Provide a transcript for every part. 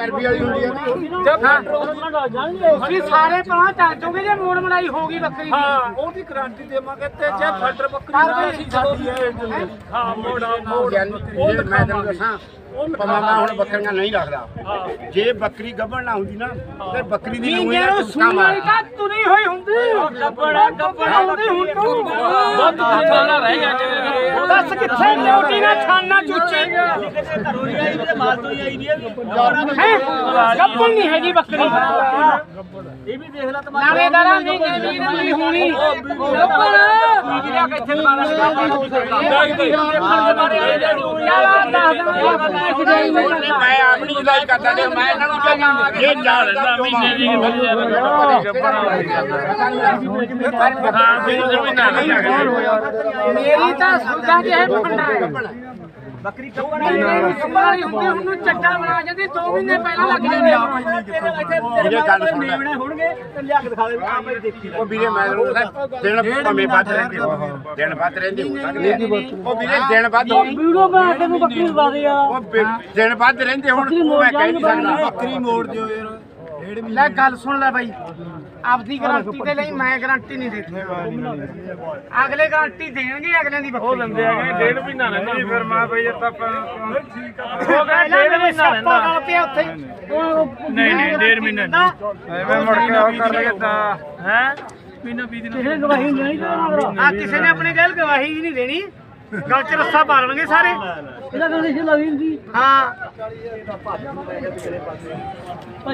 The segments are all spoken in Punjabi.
ਚਰਬੀ ਵਾਲੀ ਹੁੰਦੀ ਹੈ ਨਾ ਜਦ ਪੈਟਰੋਲ ਨਾਲ ਜਾਣਗੇ ਅਸੀਂ ਸਾਰੇ ਪਰਾਂ ਚੱਲ ਜੋਗੇ ਜੇ ਮੋੜ ਮਲਾਈ ਹੋ ਗਈ ਬੱਕਰੀ ਦੀ। ਹਾਂ ਉਹਦੀ ਗਾਰੰਟੀ ਦੇਵਾਂਗੇ ਤੇ ਜੇ ਫਲਟਰ ਬੱਕਰੀ ਕਰ ਨਾਲ ਦੇ। ਅਸੀਂ ਜਦੋਂ ਹਾਂ ਮੋੜਾ ਮੋੜ ਗਿਆਨੀ ਇਹ ਮੈਂ ਤੈਨੂੰ ਦੱਸਾਂ ਪਮਾ ਮੈਂ ਹੁਣ ਬੱਕਰੀਆਂ ਨਹੀਂ ਰੱਖਦਾ। ਜੇ ਬੱਕਰੀ ਗੱਭਣ ਨਾ ਹੁੰਦੀ ਨਾ ਤੇ ਬੱਕਰੀ ਦੀ ਨੂੰ ਮਾਰ। ਤਾਂ ਤੁਰੀ ਹੋਈ ਹੁੰਦੀ ਗੱਬੜਾ ਗੱਬੜਾ ਹੁੰਦੀ ਹੁਣ ਤੂੰ। ਦੁੱਧ ਖਾਣਾ ਰਹਿ ਗਿਆ ਜੇ ਦੱਸ ਕਿੱਥੇ ਲਿਉਟੀ ਨਾ ਛਾਨਾ ਚੁੱਚੀ? ਹੈ? ਗੱਬਣ ਨਹੀਂ ਹੈਗੀ ਬੱਕਰੀ। ਇਹ ਵੀ ਦੇਖ ਲੈ ਨਾਲੇ ਦਰਾ ਮੀਂਗੇ ਵੀ ਨਹੀਂ ਹੋਣੀ। ਗੱਬਣ ਮੀਂਗਿਆ ਕਿੱਥੇ ਮੈਂ ਆਪਣੀ ਜੁਦਾਈ ਕਰਦਾ ਜੇ ਮੈਂ ਇਹਨਾਂ ਨੂੰ ਕਹਿੰਦਾ ਇਹ ਜਾ ਲੈਂਦਾ ਮਹੀਨੇ ਦੀ। ਮੇਰੀ ਤਾਂ ਸਮਝਾ ਜੇ ਹੈ ਫੰਡਾ ਹੈ ਬੱਕਰੀ ਕੱਪੜਾ ਮੇਰੀ ਸੰਭਾਲੀ ਹੁੰਦੀ ਉਹਨੂੰ ਚੱਡਾ ਬਣਾ ਜਾਂਦੀ 2 ਮਹੀਨੇ ਪਹਿਲਾਂ ਲੱਗ ਜਾਂਦੇ ਆ ਇਹ ਗੱਲ ਸੁਣ ਲੈ ਹੋਣਗੇ ਤੇ ਲਿਆ ਕੇ ਦਿਖਾ ਦੇ ਆ ਮੈਂ ਦੇਖੀ ਉਹ ਵੀਰੇ ਮੈਂ ਤੈਨੂੰ ਦੱਸਾਂ ਦਿਨ ਭਾਵੇਂ ਵੱਧ ਰਹਿੰਦੇ ਹੋ ਦਿਨ ਵੱਧ ਰਹਿੰਦੇ ਹੋ ਸਕਦੇ ਆ। ਉਹ ਵੀਰੇ ਦਿਨ ਵੱਧ ਹੋਣ ਵੀਡੀਓ ਬਣਾ ਕੇ ਨੂੰ ਬੱਕਰੀ ਦਵਾ ਦੇ ਯਾਰ ਉਹ ਬਿ- ਦਿਨ ਵੱਧ ਰਹਿੰਦੇ ਹੁਣ ਮੈਂ ਕਹਿ ਨਹੀਂ ਸਕਦਾ। ਬੱਕਰੀ ਮੋੜ ਦਿਓ ਯਾਰ। ਲੈ ਗੱਲ ਸੁਣ ਲੈ ਬਾਈ। ਆਪਦੀ ਗਾਰੰਟੀ ਤੇ ਲਈ ਮੈਂ ਗਾਰੰਟੀ ਨਹੀਂ ਦਿੱਤੀ। ਅਗਲੇ ਗਾਰੰਟੀ ਦੇਣਗੇ ਅਗਲਿਆਂ ਦੀ ਬੱਕਰੀ। ਲੈਂਦੇ ਆ ਡੇਢ ਮਹੀਨਾ ਰਹਿੰਦਾ। ਫਿਰ ਮੈਂ ਬਈ ਇਹ ਤਾਂ ਠੀਕ ਆ। ਹੋ ਗਿਆ ਡੇਢ ਮਹੀਨਾ ਰਹਿੰਦਾ। ਨਾਲ ਪਿਆ ਉੱਥੇ ਨਹੀਂ ਨਹੀਂ ਡੇਢ ਮਹੀਨਾ ਨਹੀਂ ਐਵੇਂ ਮੁੜ ਕੇ ਉਹ ਕਰ ਲਗੇ ਤਾਂ। ਹੈ? ਮਹੀਨਾ 20 ਦਿਨ ਕਿਸੇ ਗਵਾਹੀ ਨਹੀਂ ਦੇਣਾ ਆ ਕਿਸੇ ਨੇ ਆਪਣੇ ਗੱਲ ਗਵਾਹੀ ਨਹੀਂ ਦੇਣੀ। ਗੱਲ ਚ ਰੱਸਾ ਪਾ ਲੈਣਗੇ ਸਾਰੇ? ਇਹਦਾ ਕੰਡੀਸ਼ਨ ਲੱਗੀ ਹੁੰਦੀ ਹਾਂ।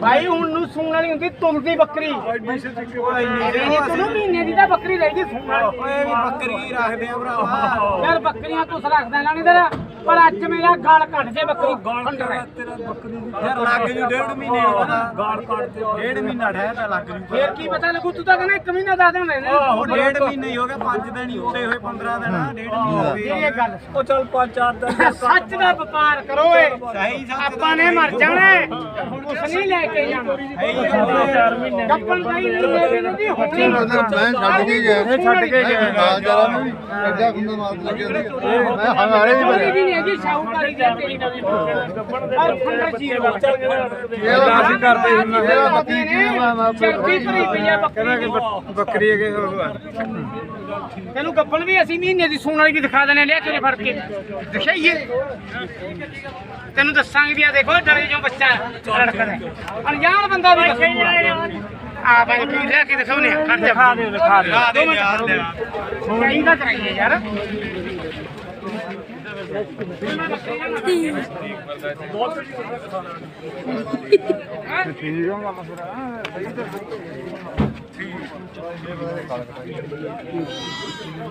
ਭਾਈ ਹੁਣ ਨੂੰ ਸੂਣ ਵਾਲੀ ਹੁੰਦੀ ਤੁਲਦੀ ਬੱਕਰੀ। ਨਹੀਂ ਤੈਨੂੰ ਮਹੀਨੇ ਦੀ ਤਾਂ ਬੱਕਰੀ ਰਹੇਗੀ ਸੂਣ ਵਾਲੀ। ਓਏ ਵੀ ਬੱਕਰੀ ਰੱਖਦੇ ਆ ਭਰਾਵਾ। ਯਾਰ ਬੱਕਰੀਆਂ ਕੁਛ ਰੱਖਦਾ ਨਾ ਨਹੀਂ ਤੇਰਾ ਪਰ ਅੱਜ ਮੇਰਾ ਗਲ ਕੱਢ ਜੇ ਬੱਕਰੀ। ਫੰਡਰ ਹੈ ਤੇਰਾ ਬੱਕਰੀ ਦੀ। ਯਾਰ ਲੱਗ ਜੂ ਡੇਢ ਮਹੀਨੇ ਦਾ ਗਾਲ ਕੱਢ ਤੇ ਡੇਢ ਮਹੀਨਾ ਠਹਿਰ ਤਾਂ ਲੱਗ ਜੂ। ਫੇਰ ਕੀ ਪਤਾ ਲੱਗੂ ਤੂੰ ਤਾਂ ਕਹਿੰਦਾ ਇੱਕ ਮਹੀਨਾ ਦੱਸ ਦਿਨ ਲੈਣੇ ਉਹ ਡੇਢ ਮਹੀਨੇ ਹੀ ਹੋ ਗਏ 5 ਦਿਨ ਹੀ ਹੋਏ ਹੋਏ 15 ਦਿਨ ਡੇਢ ਮਹੀਨੇ ਇਹ ਗੱਲ ਉਹ ਚੱਲ 5-4 ਦਿਨ ਸੱਚ ਦਾ ਵਪਾਰ ਕਰੋ ਏ ਸਹੀ ਸੱਚ ਆਪਾਂ ਨੇ ਮਰ ਜਾਣਾ ਹੈ। ਕੁਛ ਨਹੀਂ ਲੈ ਕੇ ਜਾਣਾ। ਚਾਰ ਮਹੀਨੇ ਗੱਪਣ ਦਾ ਹੀ ਨਹੀਂ ਲੈ ਕੇ ਜਾਂਦੀ ਹੋਣੀ ਮੈਂ ਛੱਡ ਕੇ ਗਿਆ। ਇਹ ਛੱਡ ਕੇ ਗਿਆ। ਮਾਲ ਜਾਲਾ ਨੂੰ ਐਡਾ ਖੁੰਦਾ ਮਾਰ ਲੱਗੇ ਹੁੰਦੇ ਮੈਂ ਹਮਾਰੇ ਵੀ ਕੋਈ ਬੜੇ ਵੀ ਨਹੀਂ ਹੈਗੀ ਸ਼ਾਹੂਕਾਰੀ ਦੇ ਤੇਰੀ ਨਵੀਂ ਔਰ ਫੰਡਰ ਜੀ। ਰੋ ਇਹ ਅਸੀਂ ਕਰਦੇ ਮੇਰਾ ਬੱਕਰੀ ਪਈ ਅਗੇ ਤੈਨੂੰ ਗੱਪਣ ਵੀ ਅਸੀਂ ਮਹੀਨੇ ਦੀ ਸੂਣ ਵਾਲੀ ਵੀ ਦਿਖਾ ਦਨੇ ਲਿਆ ਕੇ ਫੜ ਕੇ ਦਿਖਾਈਏ। ਤੈਨੂੰ ਦੱਸਾਂਗੇ ਵੀ ਆ ਦੇਖੋ ਡਰੇ ਜੋ ਬੱਚਾ ਲੜਕਦਾ ਹੈ। ਅਣਜਾਣ ਬੰਦਾ ਵੀ ਆ। ਬਾਈ ਲਿਆ ਕੇ ਦਿਖਾਉਨੇ ਆ ਖੜ ਜਾ। ਦਿਖਾ ਦੇ ਦਿਖਾ ਦੇ ਦੋ ਮਿੰਟ ਚਾਹੀਦਾ ਕਰਾਈਏ ਯਾਰ।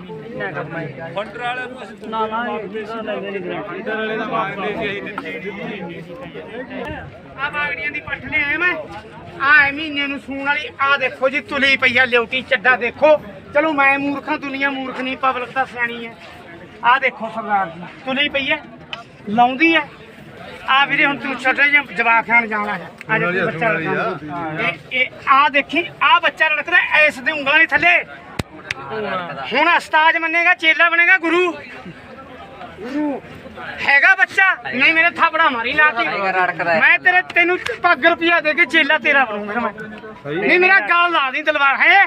ਫੰਡਰ ਵਾਲੇ ਨੂੰ ਅਸੀਂ ਨਾ ਨਾ ਇਹ ਤਾਂ ਲੈਂਦੇ ਨਹੀਂ ਗਰੰਟੀ ਫੰਡਰ ਵਾਲੇ ਦਾ ਮੰਗਦੇ ਸੀ ਅਸੀਂ ਦਿੱਤੀ ਆ ਬਾਗੜੀਆਂ ਦੀ ਪੱਠ ਲਿਆਇਆ ਮੈਂ ਆ ਮਹੀਨੇ ਨੂੰ ਸੂਣ ਵਾਲੀ ਆ ਦੇਖੋ ਜੀ ਤੁਲੀ ਪਈ ਆ ਲਿਉਟੀ ਚੱਡਾ ਦੇਖੋ ਚਲੋ ਮੈਂ ਮੂਰਖਾਂ ਦੁਨੀਆ ਮੂਰਖ ਨਹੀਂ ਪਬਲਿਕ ਤਾਂ ਸਿਆਣੀ ਹੈ। ਆ ਦੇਖੋ ਸਰਦਾਰ ਜੀ ਤੁਲੀ ਪਈ ਹੈ ਲਾਉਂਦੀ ਹੈ। ਆ ਵੀਰੇ ਹੁਣ ਤੂੰ ਛੋਟੇ ਜਿਹੇ ਜਵਾਕ ਖਾਣ ਜਾਣਾ ਹੈ। ਆ ਜਾ ਤੂੰ ਬੱਚਾ ਲੜਕਾ ਇਹ ਇਹ ਆ ਦੇਖੀ ਆ ਬੱਚਾ ਲੜਕਦਾ ਐਸ ਦੇ ਉਂਗਲਾਂ ਦੇ ਥੱਲੇ। ਹੁਣ ਉਸਤਾਦ ਮੰਨੇਗਾ ਚੇਲਾ ਬਣੇਗਾ ਗੁਰੂ ਗੁਰੂ। ਹੈਗਾ ਬੱਚਾ? ਨਹੀਂ ਮੇਰੇ ਥਾਪੜਾ ਮਾਰੀ ਲਾਤੀ। ਮੈਂ ਤੇਰੇ ਤੈਨੂੰ ਪੱਗ ਰੁਪਿਆ ਦੇ ਕੇ ਚੇਲਾ ਤੇਰਾ ਬਣੂੰਗਾ ਮੈਂ। ਨਹੀਂ ਮੇਰਾ ਗਾਲ ਲਾ ਦੀ ਤਲਵਾਰ ਹੈ?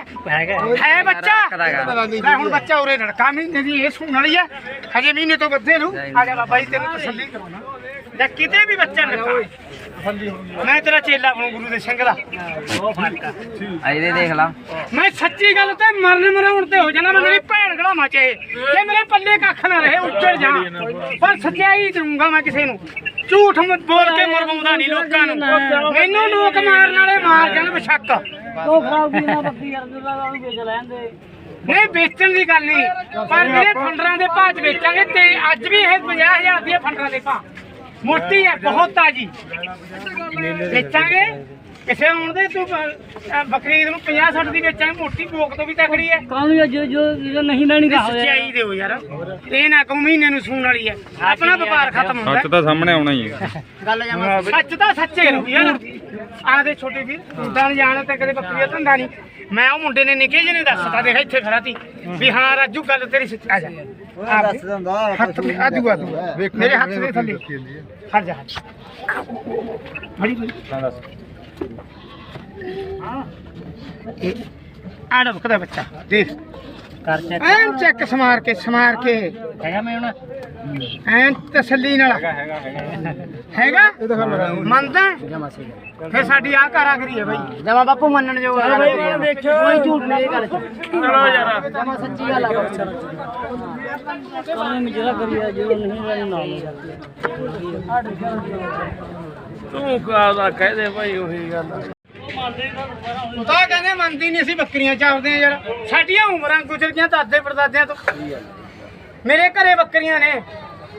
ਹੈ ਬੱਚਾ? ਲੈ ਹੁਣ ਬੱਚਾ ਉਰੇ ਲੜਕਾ ਮਹੀਨੇ ਦੀ ਇਹ ਸੁਣਨ ਵਾਲੀ ਹੈ। ਹਜੇ ਮਹੀਨੇ ਤੋਂ ਵੱਧੇ ਨੂੰ। ਆ ਜਾ ਬਾਬਾ ਜੀ ਤੈਨੂੰ ਤਸੱਲੀ ਕਰਾਉਣਾ। ਜਾਂ ਕਿਤੇ ਵੀ ਬੱਚਾ ਲੜਕਾ ਮੈਂ ਤੇਰਾ ਚੇਲਾ ਬਣੂ ਗੁਰੂ ਦੇ ਸਿੰਘ ਦਾ ਇਹਦੇ ਦੇਖ ਲਾ। ਮੈਂ ਸੱਚੀ ਗੱਲ ਤੇ ਮਰਨ ਮਰਾਉਣ ਤੇ ਹੋ ਜਾਣਾ ਮੈਂ ਮੇਰੀ ਭੈਣ ਗੜਾ ਮਾਚੇ ਤੇ ਮੇਰੇ ਪੱਲੇ ਕੱਖ ਨਾ ਰਹੇ ਉੱਜੜ ਜਾ। ਪਰ ਸੱਚਾਈ ਦਊਂਗਾ ਮੈਂ ਕਿਸੇ ਨੂੰ। ਝੂਠ ਮ- ਬੋਲ ਕੇ ਮਰਵਾਉਂਦਾ ਨਹੀਂ ਲੋਕਾਂ ਨੂੰ। ਮੈਨੂੰ ਲੋਕ ਮਾਰਨ ਵਾਲੇ ਮਾਰ ਜਾਣ ਬਸ਼ੱਕ। ਉਹ ਖਰਾਬ ਦੀ ਨਾ ਬੱਕਰੀ ਯਾਰ ਜਿਹੜਾ ਉਹਨੂੰ ਵੇਚ ਲੈਂਦੇ ਨਹੀਂ ਵੇਚਣ ਦੀ ਗੱਲ ਨਹੀਂ। ਪਰ ਮੇਰੇ ਫੰਡਰਾਂ ਦੇ ਭਾਅ 'ਚ ਵੇਚਾਂਗੇ ਤੇ ਅੱਜ ਵੀ ਇਹ 50000 ਦੀ ਹੈ ਫੰਡਰਾਂ ਦੇ ਭਾਅ। ਮੋਟੀ ਹੈ ਬਹੁਤ ਤਾਜੀ। ਵੇਚਾਂਗੇ? ਕਿਸੇ ਆਉਣ ਦੇ ਤੂੰ ਬੱਕਰੀ ਨੂੰ 50 60 ਦੀ ਵੇਚਾਂ ਮੋਟੀ ਭੋਗ ਤੋਂ ਵੀ ਤਕੜੀ ਹੈ। ਕਾਹਨੂੰ ਜੋ ਜੋ ਜੋ ਨਹੀਂ ਲੈਣੀ ਦਾ ਸੱਚਾਈ ਦਿਓ ਯਾਰ। ਇਹ ਨਾ ਕਹੋ ਮਹੀਨੇ ਨੂੰ ਸੂਣ ਵਾਲੀ ਹੈ। ਆਪਣਾ ਵਪਾਰ ਖਤਮ ਹੁੰਦਾ। ਸੱਚ ਤਾਂ ਸਾਹਮਣੇ ਆਉਣਾ ਹੀ ਹੈ। ਗੱਲ ਜਮਾ ਸੱਚ ਤਾਂ ਸੱਚੇ ਰਹੋ ਯਾਰ। ਆਦੇ ਛੋਟੇ ਵੀਰ ਮੁੰਡਾ ਜਾਣਾ ਤੇ ਕਦੇ ਬੱਕਰੀ ਦਾ ਧੰਦਾ ਨਹੀਂ। ਮੈਂ ਉਹ ਮੁੰਡੇ ਨੇ ਨਿੱਕੇ ਜਿਹੇ ਨੇ ਦੱਸਤਾ ਦੇਖ ਇੱਥੇ ਖੜਾ ਤੀ। ਵੀ ਹਾਂ ਰਾਜੂ ਗੱਲ ਤੇਰੀ ਸੱਚ ਆ ਜਾ। ਦੱਸ ਦਿੰਦਾ ਹੱਥ ਮੇ ਆਜੂ ਆਜੂ। ਮੇਰੇ ਹੱਥ ਦੇ ਥੱਲੇ। ਹਟ ਜਾ ਆੜਾ ਬਕਦਾ ਬੱਚਾ। ਦੇਖ ਕਰ ਚੈੱਕ ਐਨ ਚੈੱਕ ਸਮਾਰ ਕੇ ਸਮਾਰ ਕੇ। ਹੈਗਾ ਮੈਂ ਹੁਣ? ਐਨ ਤਸੱਲੀ ਨਾਲ। ਹੈਗਾ ਮੰਨਦਾ? ਫਿਰ ਸਾਡੀ ਆ ਕਾਰਾਗਰੀ ਹੈ ਬਾਈ। ਜਮਾ ਬਾਪੂ ਮੰਨਣ ਜੋ ਬਾਈ ਮੈਂ ਦੇਖਿਓ। ਕੋਈ ਝੂਠ ਨਹੀਂ ਗੱਲ ਚਲੋ ਯਾਰ। ਜਮਾ ਸੱਚੀ ਗੱਲ ਆ ਕੋਈ ਮਿਜਰਾ ਕਰੀਆ ਜੋ ਨਹੀਂ ਲੈਣੀ ਨਾ ਤੂੰ ਕਾਹਦਾ ਕਹਿ ਦੇ ਭਾਈ ਉਹੀ ਗੱਲ ਤਾਂ ਕਹਿੰਦੇ ਮੰਨਦੀ ਨਹੀਂ ਅਸੀਂ ਬੱਕਰੀਆਂ ਚਾਰਦੇ ਆ ਯਾਰ। ਸਾਡੀਆਂ ਉਮਰਾਂ ਗੁਜ਼ਰ ਗਈਆਂ ਦਾਦੇ ਪੜਦਾਦਿਆਂ ਤੋਂ। ਮੇਰੇ ਘਰੇ ਬੱਕਰੀਆਂ ਨੇ।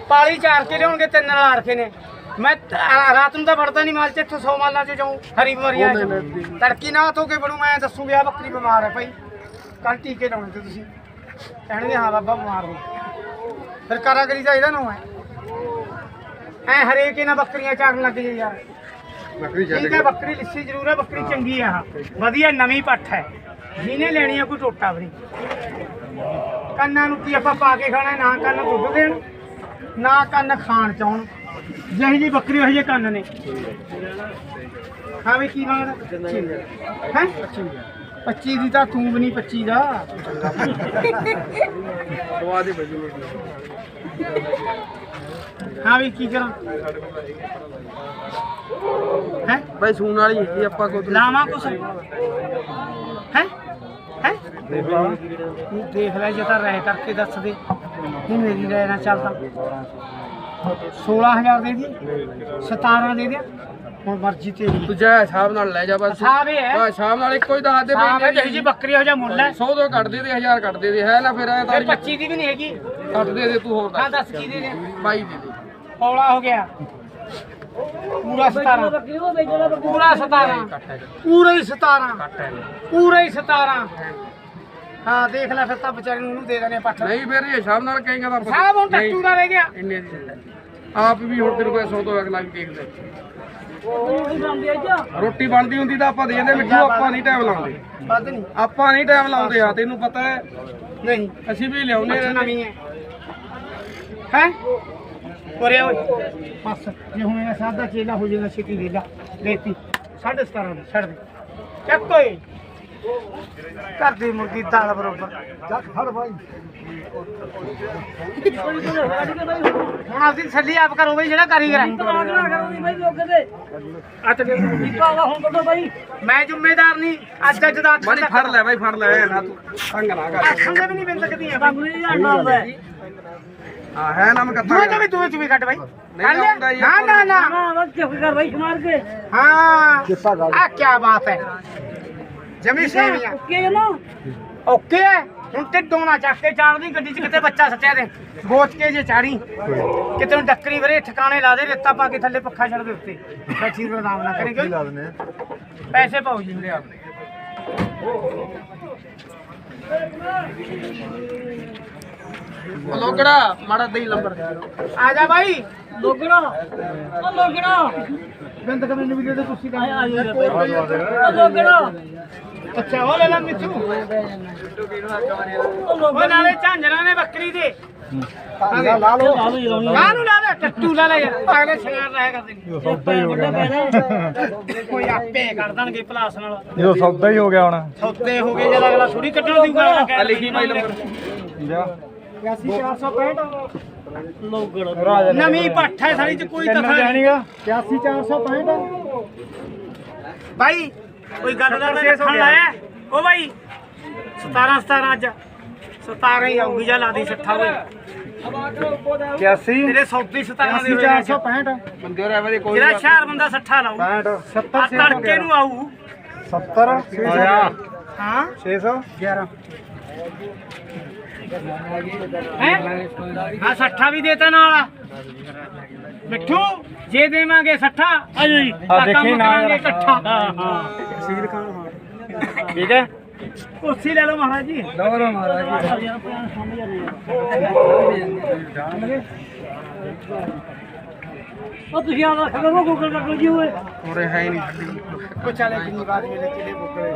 ਪਾਲੀ ਚਾਰ ਕੇ ਲਿਆਉਣਗੇ ਤਿੰਨ ਨਾਲ ਰਖੇ ਨੇ। ਮੈਂ ਤ- ਆ- ਰਾਤ ਨੂੰ ਤਾਂ ਵੜਦਾ ਨਹੀਂ ਮਾਲ ਚ ਇੱਥੋਂ 100 ਮਾਲਾਂ ਚ ਜਾਉਂ ਹਰੀ ਬਿਮਾਰੀਆਂ ਚ। ਤੜਕੀ ਨਾ ਹੋ ਕੇ ਬੜੂ ਮੈਂ ਦੱਸੂ ਵੀ ਆ ਬੱਕਰੀ ਬਿਮਾਰ ਹੈ ਭਾਈ। ਕੱਲ ਟੀਕੇ ਲਾਉਣੇ ਤੇ ਤੁਸੀਂ। ਕਹਿਣਗੇ ਹਾਂ ਬਾਬਾ ਬਿਮਾਰ ਹੋ। ਫਿਰ ਕਾਰਾਗਰੀ ਦਾ ਇਹਦਾ ਨਾਮ ਹੈ। ਐ ਹਰੇਕ ਇਹਨਾਂ ਬੱਕਰੀਆਂ ਚਾਰਨ ਲੱਗ ਜੇ ਯਾਰ। ਬੱਕਰੀ ਠੀਕ ਹੈ ਬੱਕਰੀ ਲਿੱਸੀ ਜ਼ਰੂਰ ਹੈ ਬੱਕਰੀ ਚੰਗੀ ਹੈ ਆਹ। ਵਧੀਆ ਨਵੀਂ ਪੱਠ ਹੈ। ਜਿਹਨੇ ਲੈਣੀ ਹੈ ਕੋਈ ਟੋਟਾ ਵੀ ਕੰਨਾਂ ਨੂੰ ਕੀ ਆਪਾਂ ਪਾ ਕੇ ਖਾਣਾ ਨਾ ਕੰਨ ਦੁੱਧ ਦੇਣ ਨਾ ਕੰਨ ਖਾਣ ਚਾਉਣ। ਜਿਹੀ ਜੀ ਬੱਕਰੀ ਉਹ ਜਿਹੇ ਕੰਨ ਨੇ। ਹਾਂ ਵੀ ਕੀ ਮੰਗਦਾ ਹੈ? 25 ਦੀ ਤਾਂ ਤੂੰ ਵੀ ਨਹੀਂ 25 ਦਾ। ਹਾਂ। ਵੀ ਕੀ ਕਰਾਂ? ਹੈ? ਭਾਈ ਸੂਣ ਵਾਲੀ ਹੈਗੀ ਆਪਾਂ ਕੋ ਲਾਵਾਂ ਕੁਛ? ਹੈ? ਹੈ? ਤੂੰ ਦੇਖ ਲੈ ਜੇ ਤਾਂ ਰਹਿ ਕਰਕੇ ਦੱਸ ਦੇ। ਇਹ ਮੇਰੀ ਰਹਿ ਨਾ ਚੱਲਦਾ। 16000 ਦੇ ਦੀ? 17 ਦੇ ਦੇ ਹੁਣ ਮਰਜ਼ੀ ਤੇਰੀ। ਤੂੰ ਜਾ ਹਿਸਾਬ ਨਾਲ ਲੈ ਜਾ ਬਸ। ਸਾਬ ਇਹ ਹੈ। ਬਸ ਸ਼ਾਮ ਨਾਲ ਇੱਕੋ ਹੀ ਦੱਸ ਦੇ ਹੈ ਜਿਹੀ ਜੀ ਬੱਕਰੀ ਹੋ ਜਾ ਮੁੱਲ ਹੈ। 100 ਤੋਂ ਕੱਟ ਦੇ ਦੇ 1000 ਕੱਟ ਦੇ ਦੇ ਹੈ ਨਾ ਫਿਰ ਐ ਤਾਂ ਫਿਰ 25 ਦੀ ਵੀ ਨਹੀਂ ਹੈਗੀ। ਕੱਟ ਦੇ ਦੇ ਤੂੰ ਹੋਰ ਹਾਂ ਦੱਸ ਦੱਸ ਕੀ ਦੇ ਦੇ। ਬਾਈ ਦੇ ਦੇ। ਪੌਲਾ ਹੋ ਗਿਆ। ਪੂਰਾ 17 ਬੱਕਰੀ ਉਹ ਵੇਚਣਾ ਪੂਰਾ 17 ਪੂਰਾ ਹੀ 17 ਪੂਰਾ ਹੀ 17 ਹਾਂ ਦੇਖ ਲੈ ਫਿਰ ਤਾਂ ਵਿਚਾਰੇ ਨੂੰ ਉਹਨੂੰ ਦੇ ਦੇਣੇ ਪੱਠ। ਨਹੀਂ ਫਿਰ ਇਹ ਸ਼ਾਮ ਨਾਲ ਕਹੇਗਾ ਤਾਂ ਸਾਹਿਬ ਹੁਣ ਟੱਟੂ ਦਾ ਰਹਿ ਗਿਆ। ਇੰਨੇ ਦੀ ਆਪ ਵੀ ਹੁਣ ਤੈਨੂੰ ਕੋਈ 100 ਤੋਂ ਅਗਲਾ ਵੀ ਦੇਖਦੇ ਰੋਟੀ ਬਣਦੀ ਹੁੰਦੀ ਤਾਂ ਆਪਾਂ ਦੇ ਦਿੰਦੇ ਮਿੱਠੂ ਆਪਾਂ ਨਹੀਂ ਟਾਈਮ ਲਾਉਂਦੇ। ਵੱਧ ਨਹੀਂ। ਆਪਾਂ ਨਹੀਂ ਟਾਈਮ ਲਾਉਂਦੇ ਆ ਤੈਨੂੰ ਪਤਾ ਹੈ। ਨਹੀਂ। ਅਸੀਂ ਵੀ ਰਹਿੰਦੇ। ਨਵੀਂ ਹੈ। ਹੈ? ਉਰੇ ਓਏ ਬਸ ਜੇ ਹੁਣ ਇਹ ਸਾਦਾ ਚੇਲਾ ਹੋ ਜਾਏਗਾ ਛੇਤੀ ਦੇ ਲਾ ਦੇਤੀ 17.5 ਦੀ ਛੱਡ ਦੇ। ਚੱਕ ਓਏ। ਘਰ ਦੀ ਮੁਰਗੀ ਦਾਲ ਬਰੋਬਰ। ਚੱਕ ਫੜ ਭਾਈ ਹੁਣ ਆਪਦੀ ਤਸੱਲੀ ਆਪ ਕਰੋ ਬਈ ਜਿਹੜਾ ਕਾਰੀਗਰ ਹੈ ਮੈਂ ਜ਼ਿੰਮੇਦਾਰ ਨਹੀਂ ਅੱਜ ਅੱਜ ਦਾ ਮਾਰੀ ਫੜ ਲੈ ਬਾਈ ਫੜ ਲੈ ਨਾ ਤੂੰ ਤੰਗ ਨਾ ਕਰ। ਅੱਖਾਂ ਦੇ ਵੀ ਨਹੀਂ ਬਿੰਦ ਸਕਦੀਆਂ ਹਾਂ ਹੈ ਨਾ ਮੈਂ ਤੂੰ ਕੱਥਾ ਤਾਂ ਵੀ ਤੂੰ ਵੀ ਕੱਢ ਬਾਈ। ਨਹੀਂ ਕਰ ਲਿਆ? ਆਉਂਦਾ ਜੀ ਨਾ ਨਾ ਨਾ। ਹਾਂ। ਕਿੱਸਾ ਗੱਲ। ਆ ਕੀ ਬਾਤ ਹੈ। ਜਮੀ ਸੇਵੀਆਂ। ਓਕੇ ਹੈ ਹੁਣ ਤੇ ਡੋਣਾ ਚੱਕ ਕੇ ਚਾੜਦੀ ਗੱਡੀ 'ਚ ਕਿਤੇ ਬੱਚਾ ਸੱਚਿਆ ਦੇ ਗੋਚ ਕੇ ਜੇ ਚਾੜੀ ਕਿਤੇ ਨੂੰ ਡੱਕਰੀ ਵਰੇ ਠਿਕਾਣੇ ਲਾ ਦੇ ਰੇਤਾ ਪਾ ਕੇ ਥੱਲੇ ਪੱਖਾ ਛੱਡ ਦੇ ਉੱਤੇ। ਬੈਠੀ ਨੂੰ ਆਰਾਮ ਨਾ ਕਰੇ ਲਾ ਦਨੇ ਪੈਸੇ ਪਾਉ ਜੀ ਮੇਰੇ ਆਪ ਲੋਕੜਾ ਮਾੜਾ ਦੇਈ ਲੰਬਰ। ਆ ਜਾ ਬਾਈ। ਲੋਗਣਾ ਉਹ ਲੋਗਣਾ ਬਿੰਦ ਕਮੇ ਨੂੰ ਵੀ ਦੇ ਦੇ ਤੁਸੀਂ ਤਾਂ ਆ ਲੋਗਣਾ ਅੱਛਾ ਉਹ ਲੈ ਲੈ ਮਿੱਠੂ। ਉਹ ਨਾਲੇ ਝਾਂਜਰਾਂ ਨੇ ਬੱਕਰੀ ਦੇ। ਲਾ ਲਾ ਲੋ ਕਾਹਨੂੰ ਲਾ ਲੈ ਟੱਟੂ ਲਾ ਲੈ ਯਾਰ ਅਗਲੇ ਸ਼ਿੰਗਾਰ ਰਹਿ ਕਰਦੇ ਨੇ ਸੌਦਾ ਹੀ ਹੋ ਗਿਆ ਕੋਈ ਆਪੇ ਕਰ ਦੇਣਗੇ ਪਲਾਸ ਨਾਲ। ਇਹ ਸੌਦਾ ਹੀ ਹੋ ਗਿਆ ਹੁਣ। ਸੌਦੇ ਹੋ ਗਏ ਜਦ ਅਗਲਾ ਥੋੜੀ ਕੱਢਣ ਦੀ ਗੱਲ ਆ ਲਿਖੀ ਭਾਈ ਲੰਬਰ। ਜਾ। 465 ਲੋਗਣਾ ਨਵੀਂ ਪੱਠ ਹੈ ਸਾਡੀ ਚ ਕੋਈ ਦਖਲ ਨਹੀਂ। 81465 ਭਾਈ ਕੋਈ ਗੱਲ ਦਾ ਤਾਂ ਰੱਖਣ ਲਾਇਆ ਓ ਭਾਈ 17 17 ਅੱਜ। 17 ਹੀ ਆਊਗੀ ਜਾਂ ਲਾਦੀ 60 ਓਏ 81 ਤੇਰੇ ਸੌਦੀ 17 ਦੇ ਹੋਏ 465 ਬੰਦੇ ਹੋਰ ਐਵੇਂ ਦੇ ਕੋਈ ਜਿਹੜਾ ਸ਼ਹਿਰ ਬੰਦਾ 60 ਲਾਊ। 65 ਆ ਤੜਕੇ ਨੂੰ ਆਊ। 70 ਆਇਆ। ਹਾਂ। 611 ਹੈ? ਹਾਂ ਸੱਠਾ ਵੀ ਦੇਤਾ ਨਾਲ ਮਿੱਠੂ ਜੇ ਦੇਵਾਂਗੇ ਸੱਠਾ ਆ ਜੀ। ਆ ਦੇਖੀ ਨਾ ਇਕੱਠਾ। ਹਾਂ ਹਾਂ। ਸੀਰ ਖਾਨ ਠੀਕ ਹੈ? ਕੁਰਸੀ ਲੈ ਲਓ ਮਹਾਰਾਜ ਜੀ। ਲਓ ਲਓ ਮਹਾਰਾਜ ਉਹ ਤੁਸੀਂ ਆਦਾ ਖਬਰ ਗੂਗਲ ਕਰ ਲਓ ਜੀ ਓਏ। ਉਰੇ ਹੈ ਨਹੀਂ। ਕੋ ਚਾਲੇ ਕਿੰਨੀ ਵਾਰ ਮੇਰੇ ਚਿਲੇ ਬੁੱਕਲੇ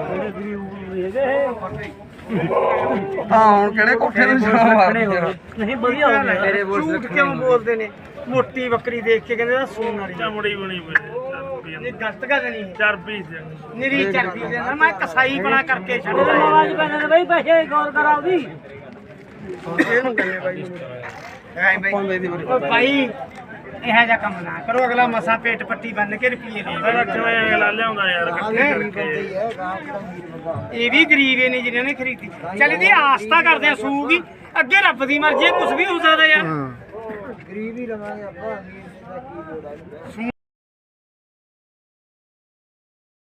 ਹਾਂ ਹੁਣ ਕਿਹੜੇ ਕੋਠੇ ਨੂੰ ਛਾਂ ਮਾਰਦੇ ਨਹੀਂ ਵਧੀਆ ਹੋ ਗਿਆ। ਤੇਰੇ ਬੋਲ ਝੂਠ ਕਿਉਂ ਬੋਲਦੇ ਨੇ? ਮੋਟੀ ਬੱਕਰੀ ਦੇਖ ਕੇ ਕਹਿੰਦੇ ਦਾ ਸੂਣ ਵਾਲੀ। ਚਮੜੀ ਬਣੀ ਪਈ ਇਹ ਗਲਤ ਗੱਲ ਨਹੀਂ। ਚਰਬੀ ਨਿਰੀ ਚਰਬੀ ਦੇ ਨਾਲ ਮੈਂ ਕਸਾਈ ਬਣਾ ਕਰਕੇ ਛੱਡਦਾ ਆਵਾਜ਼ ਪੈਣਾ ਤੇ ਬਈ ਪੈਸੇ ਗੌਰ ਕਰਾਓ ਦੀ ਇਹਨੂੰ ਕਹਿੰਦੇ ਬਾਈ ਓ ਭਾਈ ਇਹ ਜਿਹਾ ਕੰਮ ਨਾ ਕਰੋ ਅਗਲਾ ਮਸਾ ਪੇਟ ਪੱਟੀ ਬੰਨ ਕੇ ਰੁਪਈਏ ਮੇਰਾ ਦੇ ਕਿਵੇਂ ਅਗਲਾ ਲਿਆਉਂਦਾ ਯਾਰ ਇਹ ਵੀ ਗਰੀਬ ਹੀ ਨੇ ਜਿਨ੍ਹਾਂ ਨੇ ਖਰੀਦੀ। ਚੱਲ ਇਹਦੀ ਆਸਤਾ ਕਰਦੇ ਆ ਸੂਗੀ। ਅੱਗੇ ਰੱਬ ਦੀ ਮਰਜ਼ੀ ਕੁਝ ਵੀ ਹੋ ਸਕਦਾ ਯਾਰ। ਗਰੀਬ ਹੀ ਰਵਾਂਗੇ ਆਪਾਂ ਅਮੀਰ ਦਾ ਕੀ ਲੋੜ ਹੈ